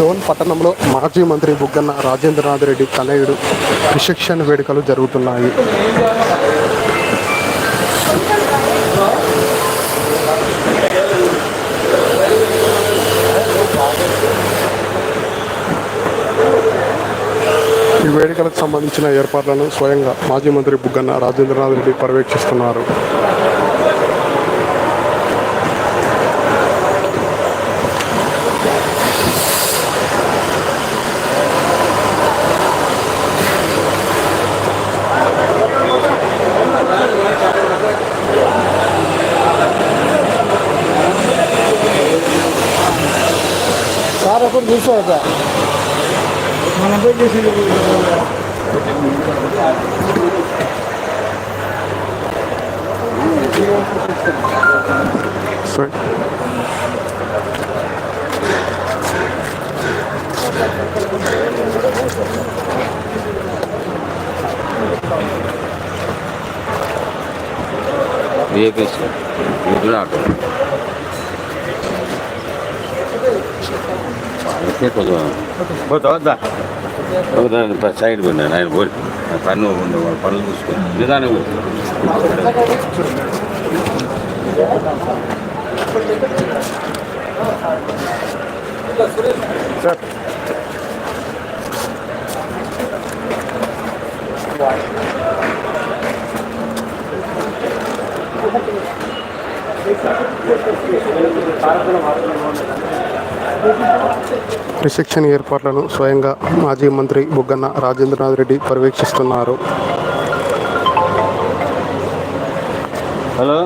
డోన్ పట్టణంలో మాజీ మంత్రి బుగ్గన్న రాజేంద్రనాథ్ రెడ్డి తనయుడు రిసెప్షన్ వేడుకలు జరుగుతున్నాయి. ఈ వేడుకలకు సంబంధించిన ఏర్పాట్లను స్వయంగా మాజీ మంత్రి బుగ్గన్న రాజేంద్రనాథ్ రెడ్డి పర్యవేక్షిస్తున్నారు. 240. На вибіжили вибіжили. Sorry. Двигайся. Дурак. அதுக்கே கொஞ்சம் போதா போதான் இப்போ சைடு பண்ண நான் போய் தண்ணி பண்ண பல்லு பூசுக்கோ இதுதானே சார். Thank you. రిసెప్షన్ ఏర్పాట్లను స్వయంగా మాజీ మంత్రి బుగ్గన్న రాజేంద్రనాథ్ రెడ్డి పర్యవేక్షిస్తున్నారు. హలో.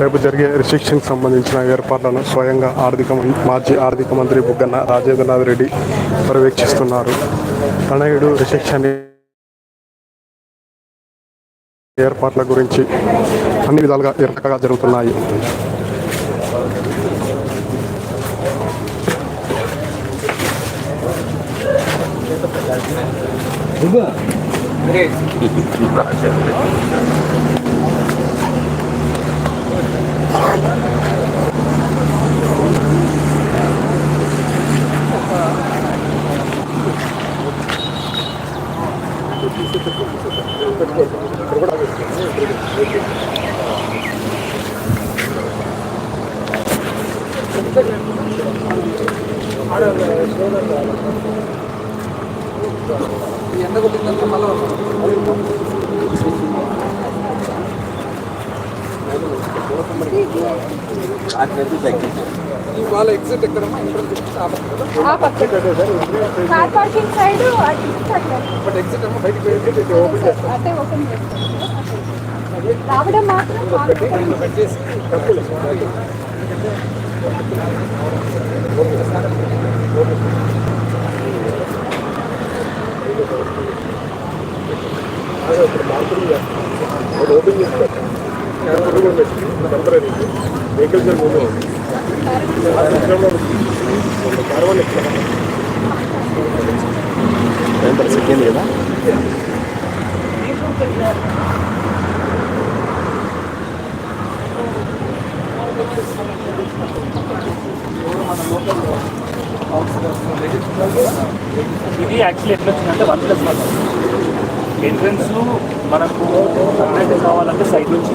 రేపు జరిగే రిసెప్షన్కి సంబంధించిన ఏర్పాట్లను స్వయంగా ఆర్థిక మాజీ ఆర్థిక మంత్రి బుగ్గన్న రాజేంద్రనాథ్ రెడ్డి పర్యవేక్షిస్తున్నారు. తనయుడు రిస్ట్రిక్షన్ ఏర్పాట్ల గురించి అన్ని విధాలుగా ఏర్పాటుగా జరుగుతున్నాయి. 누가? 그래. 아, ఎంట్రన్స్ ఆ పక్క కదా? ఆ పక్క. Car parking side but exit ఏమో బయటికి వెళ్ళి ఓపెన్ చేస్తాం. అంటే ఓపెన్ చేస్తాం. రావడం మాత్రం డబ్బులు. టెంపరీ వెహికల్స్ ముందు కార్వన్ సెకండ్ కదా ఇది యాక్చువల్లీ ఎట్లా వచ్చిందంటే వన్ ప్లస్ వన్ ఎంట్రన్స్ మనకు కావాలంటే సైడ్ నుంచి.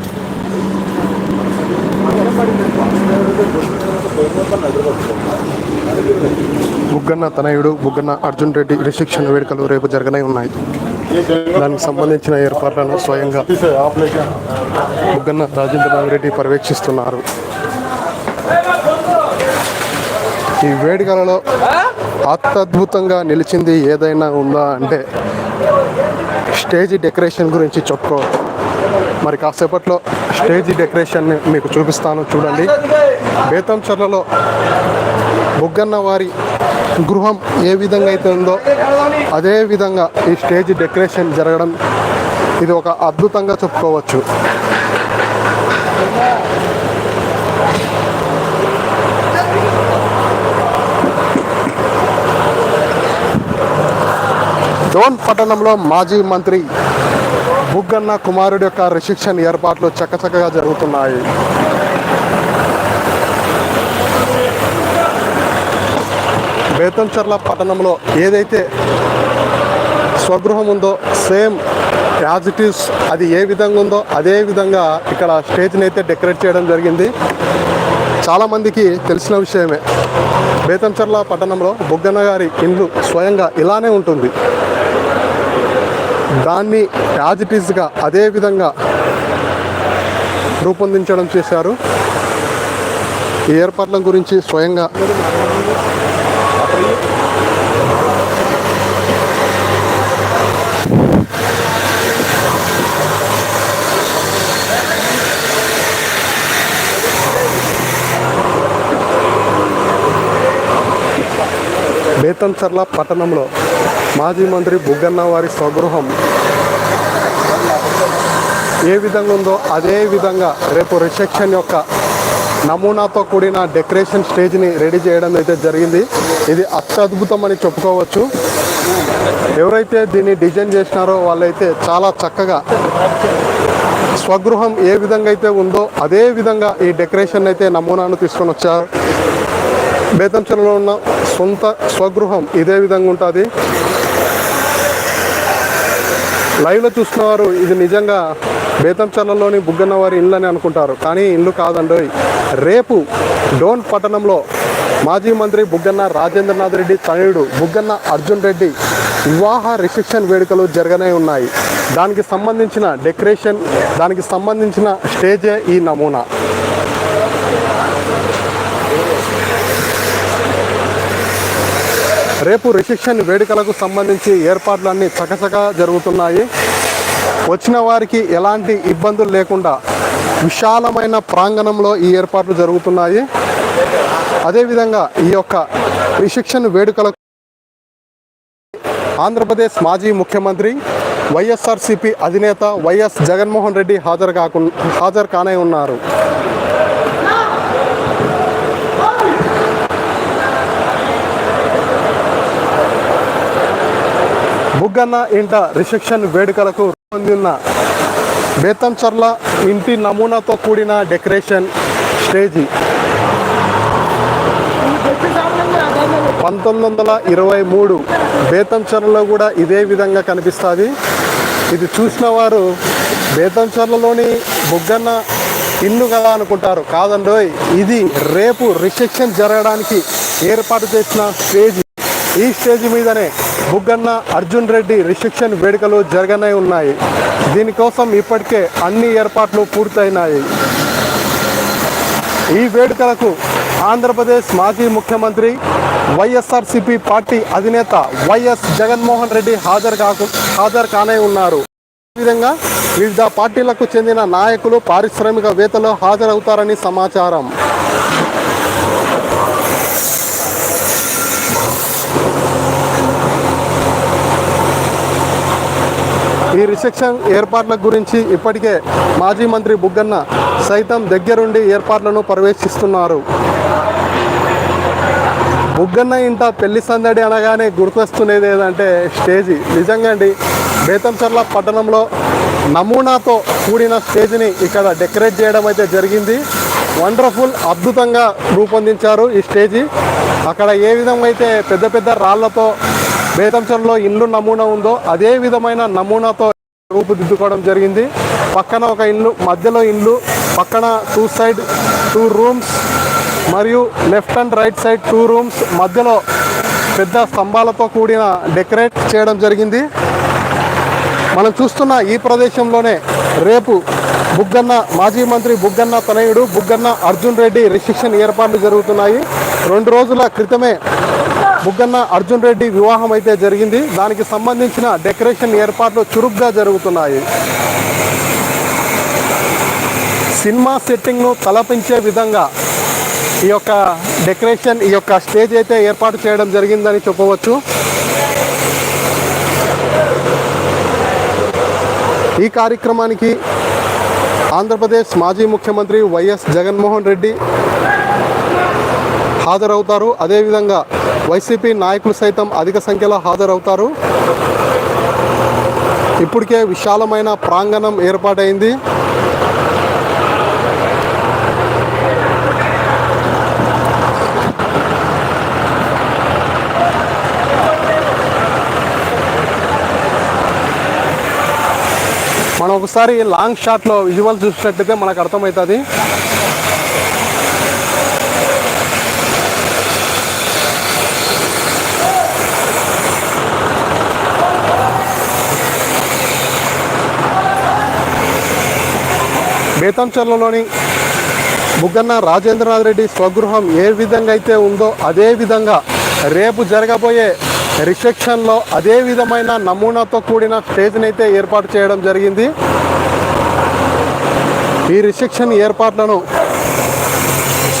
బుగ్గన్న తనయుడు బుగ్గన్న అర్జున్ రెడ్డి రిసెప్షన్ వేడుకలు రేపు జరగనే ఉన్నాయి. దానికి సంబంధించిన ఏర్పాట్లను స్వయంగా బుగ్గన్న రాజేంద్రనాథ్ రెడ్డి పర్యవేక్షిస్తున్నారు. ఈ వేడుకలలో అత్యద్భుతంగా నిలిచింది ఏదైనా ఉందా అంటే స్టేజ్ డెకరేషన్ గురించి చెప్పుకోవచ్చు మరి కాసేపట్లో స్టేజ్ డెకరేషన్ని మీకు చూపిస్తాను చూడండి. బేతంచర్లలో బుగ్గన్న వారి గృహం ఏ విధంగా అయితే ఉందో అదే విధంగా ఈ స్టేజ్ డెకరేషన్ జరగడం ఇది ఒక అద్భుతంగా చెప్పుకోవచ్చు. డోన్ పట్టణంలో మాజీ మంత్రి బుగ్గన్న కుమారుడి యొక్క రిసెప్షన్ ఏర్పాట్లు చక్కచక్కగా జరుగుతున్నాయి. బేతంచర్ల పట్టణంలో ఏదైతే స్వగృహం ఉందో సేమ్ యాజ్ ఇట్ ఈస్ అది ఏ విధంగా ఉందో అదే విధంగా ఇక్కడ స్టేజ్ని అయితే డెకరేట్ చేయడం జరిగింది. చాలామందికి తెలిసిన విషయమే. బేతంచర్ల పట్టణంలో బుగ్గన్న గారి ఇల్లు స్వయంగా ఇలానే ఉంటుంది. దాన్ని యాజ్ ఇట్ ఈస్గా అదే విధంగా రూపొందించడం చేశారు. ఈ ఏర్పాట్ల గురించి స్వయంగా బేతంచర్ల పట్టణంలో మాజీ మంత్రి బుగ్గన్న వారి స్వగృహం ఏ విధంగా ఉందో అదే విధంగా రేపు రిసెప్షన్ యొక్క నమూనాతో కూడిన డెకరేషన్ స్టేజ్ని రెడీ చేయడం అయితే జరిగింది. ఇది అత్యద్భుతం అని చెప్పుకోవచ్చు. ఎవరైతే దీన్ని డిజైన్ చేసినారో వాళ్ళైతే చాలా చక్కగా స్వగృహం ఏ విధంగా అయితే ఉందో అదే విధంగా ఈ డెకరేషన్ అయితే నమూనాను తీసుకొని వచ్చారు. బేతంచెలలో ఉన్న సొంత స్వగృహం ఇదే విధంగా ఉంటుంది. లైవ్లో చూస్తున్నవారు ఇది నిజంగా బేతంచర్లలోని బుగ్గన్న వారి ఇల్లు అని అనుకుంటారు. కానీ ఇల్లు కాదండి. రేపు డోన్ పట్టణంలో మాజీ మంత్రి బుగ్గన్న రాజేంద్రనాథ్ రెడ్డి తనయుడు బుగ్గన్న అర్జున్ రెడ్డి వివాహ రిసెప్షన్ వేడుకలు జరగనే ఉన్నాయి. దానికి సంబంధించిన డెకరేషన్ దానికి సంబంధించిన స్టేజే ఈ నమూనా. రేపు రిసెప్షన్ వేడుకలకు సంబంధించి ఏర్పాట్లన్నీ చకచకా జరుగుతున్నాయి. వచ్చిన వారికి ఎలాంటి ఇబ్బందులు లేకుండా విశాలమైన ప్రాంగణంలో ఈ ఏర్పాట్లు జరుగుతున్నాయి. అదేవిధంగా ఈ యొక్క రిసెప్షన్ వేడుకలకు ఆంధ్రప్రదేశ్ మాజీ ముఖ్యమంత్రి వైఎస్ఆర్సిపి అధినేత వైఎస్ జగన్మోహన్ రెడ్డి హాజరు కాకు హాజరు కానే ఉన్నారు. బుగ్గన్న ఇంట రిసెప్షన్ వేడుకలకు పొందిన బేతంచర్ల ఇంటి నమూనాతో కూడిన డెకరేషన్ స్టేజీ. పంతొమ్మిది వందల ఇరవై మూడు బేతంచర్లలో కూడా ఇదే విధంగా కనిపిస్తుంది. ఇది చూసిన వారు బేతంచర్లలోని బుగ్గన్న ఇల్లు కదా అనుకుంటారు. కాదండోయ్ ఇది రేపు రిసెప్షన్ జరగడానికి ఏర్పాటు చేసిన స్టేజ్. ఈ స్టేజ్ మీదనే బుగ్గన్న అర్జున్ రెడ్డి రిసెప్షన్ వేడుకలు జరగనే ఉన్నాయి. దీనికోసం ఇప్పటికే అన్ని ఏర్పాట్లు పూర్తయినాయి. ఈ వేడుకలకు ఆంధ్రప్రదేశ్ మాజీ ముఖ్యమంత్రి వైఎస్ఆర్సిపి పార్టీ అధినేత వైఎస్ జగన్మోహన్ రెడ్డి హాజరు కాకు హాజరు కానే ఉన్నారు. ఈ విధంగా వివిధ పార్టీలకు చెందిన నాయకులు పారిశ్రామికవేత్తలు హాజరవుతారని సమాచారం. ఈ రిసెప్షన్ ఏర్పాట్ల గురించి ఇప్పటికే మాజీ మంత్రి బుగ్గన్న సైతం దగ్గరుండి ఏర్పాట్లను పర్యవేక్షిస్తున్నారు. బుగ్గన్న ఇంట పెళ్ళి సందడి అనగానే గుర్తొస్తున్నది ఏదంటే స్టేజి. నిజంగా అండి బేతంచర్ల పట్టణంలో నమూనాతో కూడిన స్టేజ్ని ఇక్కడ డెకరేట్ చేయడం అయితే జరిగింది. వండర్ఫుల్ అద్భుతంగా రూపొందించారు ఈ స్టేజి. అక్కడ ఏ విధంగా అయితే పెద్ద పెద్ద రాళ్ళతో బేతంచర్లో ఇల్లు నమూనా ఉందో అదే విధమైన నమూనాతో రూపుదిద్దుకోవడం జరిగింది. పక్కన ఒక ఇల్లు మధ్యలో ఇల్లు పక్కన టూ సైడ్ టూ రూమ్స్ మరియు left and right side two rooms మధ్యలో పెద్ద స్తంభాలతో కూడిన డెకరేట్ చేయడం జరిగింది. మనం చూస్తున్న ఈ ప్రదేశంలోనే రేపు బుగ్గన్న మాజీ మంత్రి బుగ్గన్న తనయుడు బుగ్గన్న అర్జున్ రెడ్డి రిసెప్షన్ ఏర్పాట్లు జరుగుతున్నాయి. రెండు రోజుల క్రితమే బుగ్గన్న అర్జున్ రెడ్డి వివాహం అయితే జరిగింది. దానికి సంబంధించిన డెకరేషన్ ఏర్పాట్లు చురుగ్గా జరుగుతున్నాయి. సినిమా సెట్టింగ్ను తలపించే విధంగా ఈ యొక్క డెకరేషన్ ఈ యొక్క స్టేజ్ అయితే ఏర్పాటు చేయడం జరిగిందని చెప్పవచ్చు. ఈ కార్యక్రమానికి ఆంధ్రప్రదేశ్ మాజీ ముఖ్యమంత్రి వైఎస్ జగన్మోహన్ రెడ్డి హాజరవుతారు. అదేవిధంగా వైసీపీ నాయకులు సైతం అధిక సంఖ్యలో హాజరవుతారు. ఇప్పటికే విశాలమైన ప్రాంగణం ఏర్పాటైంది. మనం ఒకసారి లాంగ్ షాట్లో విజువల్ చూసినట్లయితే మనకు అర్థమవుతుంది. బేతంచెర్లలోని బుగ్గన్న రాజేంద్రనాథ్ రెడ్డి స్వగృహం ఏ విధంగా అయితే ఉందో అదే విధంగా రేపు జరగబోయే రిసెప్షన్లో అదే విధమైన నమూనాతో కూడిన స్టేజ్ని అయితే ఏర్పాటు చేయడం జరిగింది. ఈ రిసెప్షన్ ఏర్పాట్లను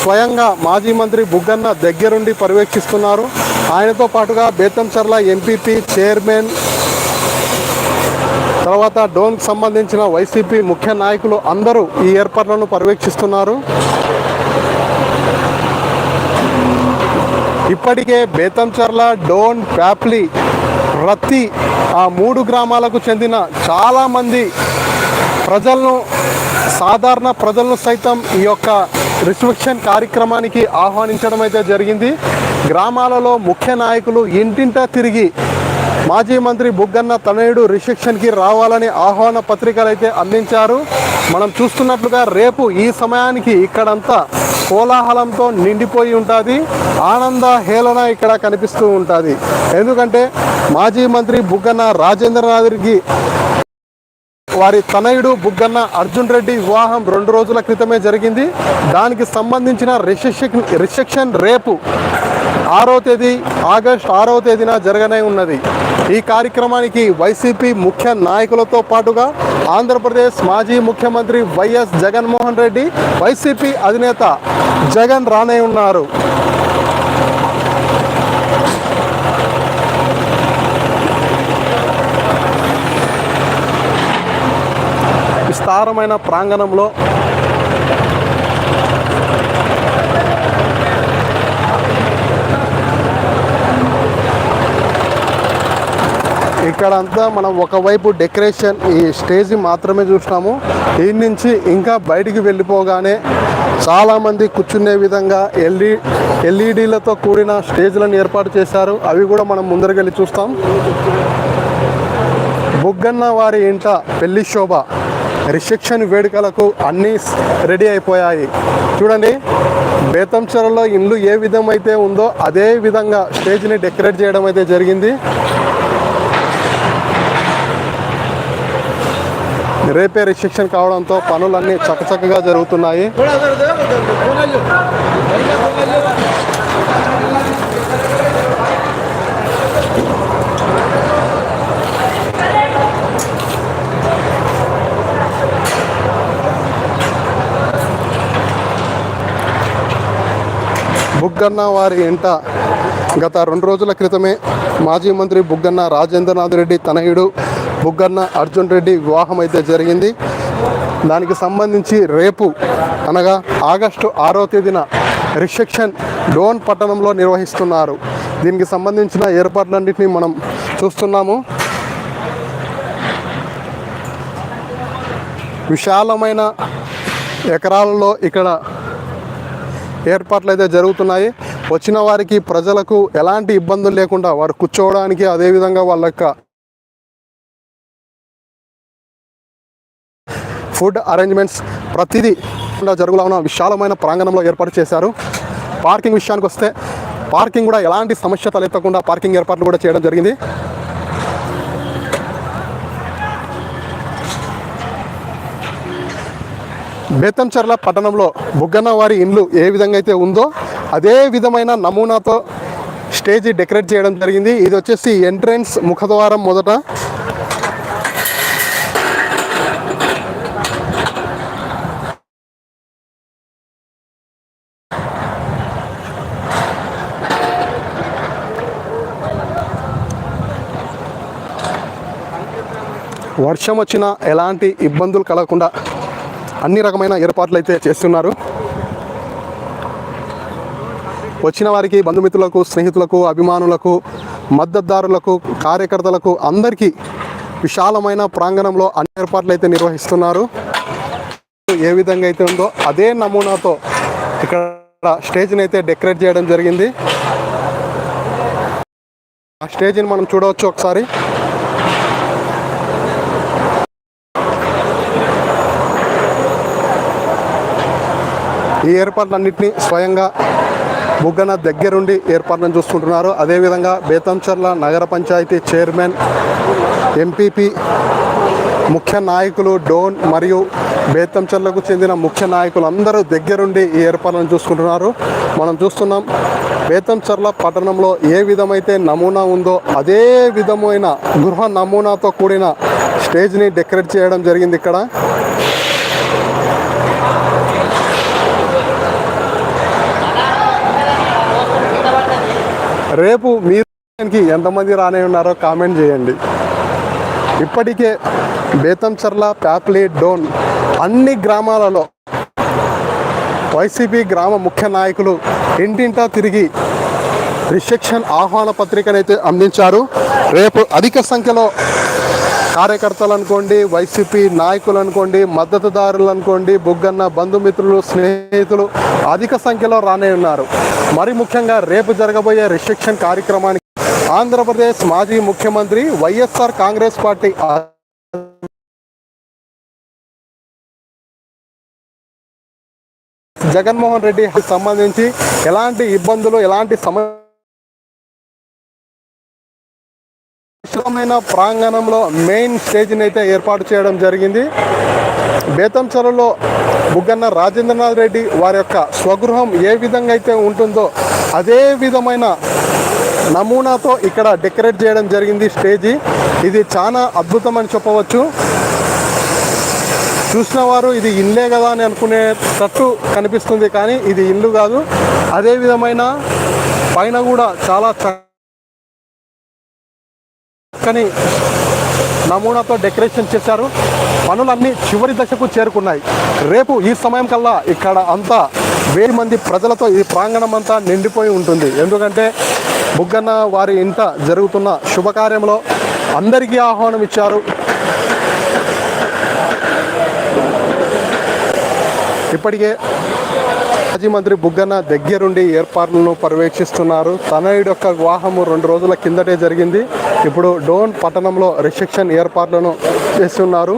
స్వయంగా మాజీ మంత్రి బుగ్గన్న దగ్గరుండి పర్యవేక్షిస్తున్నారు. ఆయనతో పాటుగా బేతంచర్ల ఎంపీపీ చైర్మన్ తర్వాత డోన్కి సంబంధించిన వైసీపీ ముఖ్య నాయకులు అందరూ ఈ ఏర్పాట్లను పర్యవేక్షిస్తున్నారు. ఇప్పటికే బేతంచర్ల డోన్ ప్యాప్లి రత్తి ఆ మూడు గ్రామాలకు చెందిన చాలామంది ప్రజలను సాధారణ ప్రజలను సైతం ఈ యొక్క రిస్ట్రిక్షన్ కార్యక్రమానికి ఆహ్వానించడం అయితే జరిగింది. గ్రామాలలో ముఖ్య నాయకులు ఇంటింటా తిరిగి మాజీ మంత్రి బుగ్గన్న తనయుడు రిసెప్షన్కి రావాలని ఆహ్వాన పత్రికలు అయితే అందించారు. మనం చూస్తున్నట్లుగా రేపు ఈ సమయానికి ఇక్కడంతా కోలాహలంతో నిండిపోయి ఉంటుంది. ఆనంద హేళన ఇక్కడ కనిపిస్తూ ఉంటుంది. ఎందుకంటే మాజీ మంత్రి బుగ్గన్న రాజేంద్రనాథ్కి వారి తనయుడు బుగ్గన్న అర్జున్ రెడ్డి వివాహం రెండు రోజుల క్రితమే జరిగింది. దానికి సంబంధించిన రిసెప్షన్ రిసెప్షన్ రేపు ఆరో తేదీ ఆగస్ట్ ఆరో తేదీన జరగనే ఉన్నది. ఈ కార్యక్రమానికి వైసీపీ ముఖ్య నాయకులతో పాటుగా ఆంధ్రప్రదేశ్ మాజీ ముఖ్యమంత్రి వైఎస్ జగన్మోహన్ రెడ్డి వైసీపీ అధినేత జగన్ రానే ఉన్నారు. విస్తారమైన ప్రాంగణంలో ఇక్కడంతా మనం ఒకవైపు డెకరేషన్ ఈ స్టేజ్ మాత్రమే చూసినాము. ఈ నుంచి ఇంకా బయటికి వెళ్ళిపోగానే చాలామంది కూర్చునే విధంగా ఎల్ఈ ఎల్ఈడీలతో కూడిన స్టేజ్లను ఏర్పాటు చేశారు. అవి కూడా మనం ముందరకెళ్ళి చూస్తాం. బుగ్గన్న వారి ఇంట పెళ్ళి శోభ రిసెప్షన్ వేడుకలకు అన్నీ రెడీ అయిపోయాయి. చూడండి బేతంచెరలో ఇల్లు ఏ విధమైతే ఉందో అదే విధంగా స్టేజ్ని డెకరేట్ చేయడం అయితే జరిగింది. రేపే రిస్ట్రిక్షన్ కావడంతో పనులన్నీ చకచకగా జరుగుతున్నాయి. బుగ్గన్న వారి ఇంట గత రెండు రోజుల క్రితమే మాజీ మంత్రి బుగ్గన్న రాజేంద్రనాథ్ రెడ్డి తనయుడు బుగ్గన్న అర్జున్ రెడ్డి వివాహం అయితే జరిగింది. దానికి సంబంధించి రేపు అనగా ఆగస్టు ఆరో తేదీన రిసెప్షన్ డోన్ పట్టణంలో నిర్వహిస్తున్నారు. దీనికి సంబంధించిన ఏర్పాట్లన్నింటినీ మనం చూస్తున్నాము. విశాలమైన ఎకరాలలో ఇక్కడ ఏర్పాట్లు అయితే జరుగుతున్నాయి. వచ్చిన వారికి ప్రజలకు ఎలాంటి ఇబ్బందులు లేకుండా వారు కూర్చోవడానికి అదేవిధంగా వాళ్ళ యొక్క ఫుడ్ అరేంజ్మెంట్స్ ప్రతిదీ జరుగులా ఉన్న విశాలమైన ప్రాంగణంలో ఏర్పాటు చేశారు. పార్కింగ్ విషయానికి వస్తే పార్కింగ్ కూడా ఎలాంటి సమస్య తలెత్తకుండా పార్కింగ్ ఏర్పాట్లు కూడా చేయడం జరిగింది. బేతంచర్ల పట్టణంలో బుగ్గన్న వారి ఇండ్లు ఏ విధంగా అయితే ఉందో అదే విధమైన నమూనాతో స్టేజ్ డెకరేట్ చేయడం జరిగింది. ఇది వచ్చేసి ఎంట్రన్స్ ముఖద్వారం మొదట. వర్షం వచ్చినా ఎలాంటి ఇబ్బందులు కలగకుండా అన్ని రకమైన ఏర్పాట్లు అయితే చేస్తున్నారు. వచ్చిన వారికి బంధుమిత్రులకు స్నేహితులకు అభిమానులకు మద్దతుదారులకు కార్యకర్తలకు అందరికీ విశాలమైన ప్రాంగణంలో అన్ని ఏర్పాట్లు అయితే నిర్వహిస్తున్నారు. ఏ విధంగా అయితే ఉందో అదే నమూనాతో ఇక్కడ స్టేజ్ని అయితే డెకరేట్ చేయడం జరిగింది. ఆ స్టేజ్ని మనం చూడవచ్చు ఒకసారి. ఈ ఏర్పాట్లన్నింటినీ స్వయంగా బుగ్గన దగ్గరుండి ఏర్పాట్లను చూసుకుంటున్నారు అదేవిధంగా బేతంచర్ల నగర పంచాయతీ చైర్మన్ ఎంపీపీ ముఖ్య నాయకులు డోన్ మరియు బేతంచర్లకు చెందిన ముఖ్య నాయకులు అందరూ దగ్గరుండి ఈ ఏర్పాట్లను చూసుకుంటున్నారు మనం చూస్తున్నాం బేతంచర్ల పట్టణంలో ఏ విధమైతే నమూనా ఉందో అదే విధమైన గృహ నమూనాతో కూడిన స్టేజ్ని డెకరేట్ చేయడం జరిగింది ఇక్కడ. రేపు మీరు ఎంతమంది రానే ఉన్నారో కామెంట్ చేయండి. ఇప్పటికే బేతంచర్ల ప్యాప్లీ డోన్ అన్ని గ్రామాలలో వైసీపీ గ్రామ ముఖ్య నాయకులు ఇంటింటా తిరిగి రిసెప్షన్ ఆహ్వాన పత్రికనైతే అందించారు. రేపు అధిక సంఖ్యలో కార్యకర్తలు అనుకోండి వైసీపీ నాయకులు అనుకోండి మద్దతుదారులు అనుకోండి బుగ్గన్న బంధుమిత్రులు స్నేహితులు అధిక సంఖ్యలో రానే ఉన్నారు. మరి ముఖ్యంగా రేపు జరగబోయే రిస్ట్రిక్షన్ కార్యక్రమానికి ఆంధ్రప్రదేశ్ మాజీ ముఖ్యమంత్రి YSR Congress party Jaganmohan Reddy సంబంధించి ఎలాంటి ఇబ్బందులు ఎలాంటి సమస్య విశాలమైన ప్రాంగణంలో మెయిన్ స్టేజ్ని అయితే ఏర్పాటు చేయడం జరిగింది. బేతంచెరలో బుగ్గన్న రాజేంద్రనాథ్ రెడ్డి వారి యొక్క స్వగృహం ఏ విధంగా అయితే ఉంటుందో అదే విధమైన నమూనాతో ఇక్కడ డెకరేట్ చేయడం జరిగింది స్టేజీ. ఇది చాలా అద్భుతం అని చెప్పవచ్చు. చూసిన వారు ఇది ఇల్లే కదా అని అనుకునేటట్టు కనిపిస్తుంది కానీ ఇది ఇల్లు కాదు. అదే విధమైన పైన కూడా చాలా చక్కని నమూనాతో డెకరేషన్ చేశారు. పనులన్నీ చివరి దశకు చేరుకున్నాయి. రేపు ఈ సమయం కల్లా ఇక్కడ అంతా వేయి మంది ప్రజలతో ఈ ప్రాంగణం అంతా నిండిపోయి ఉంటుంది. ఎందుకంటే బుగ్గన్న వారి ఇంట జరుగుతున్న శుభకార్యంలో అందరికీ ఆహ్వానం ఇచ్చారు. ఇప్పటికే మాజీ మంత్రి బుగ్గన దగ్గరుండి ఏర్పాట్లను పర్యవేక్షిస్తున్నారు. తనయుడు యొక్క వివాహము రెండు రోజుల కిందటే జరిగింది. ఇప్పుడు డోన్ పట్టణంలో రిసెప్షన్ ఏర్పాట్లను చేస్తున్నారు.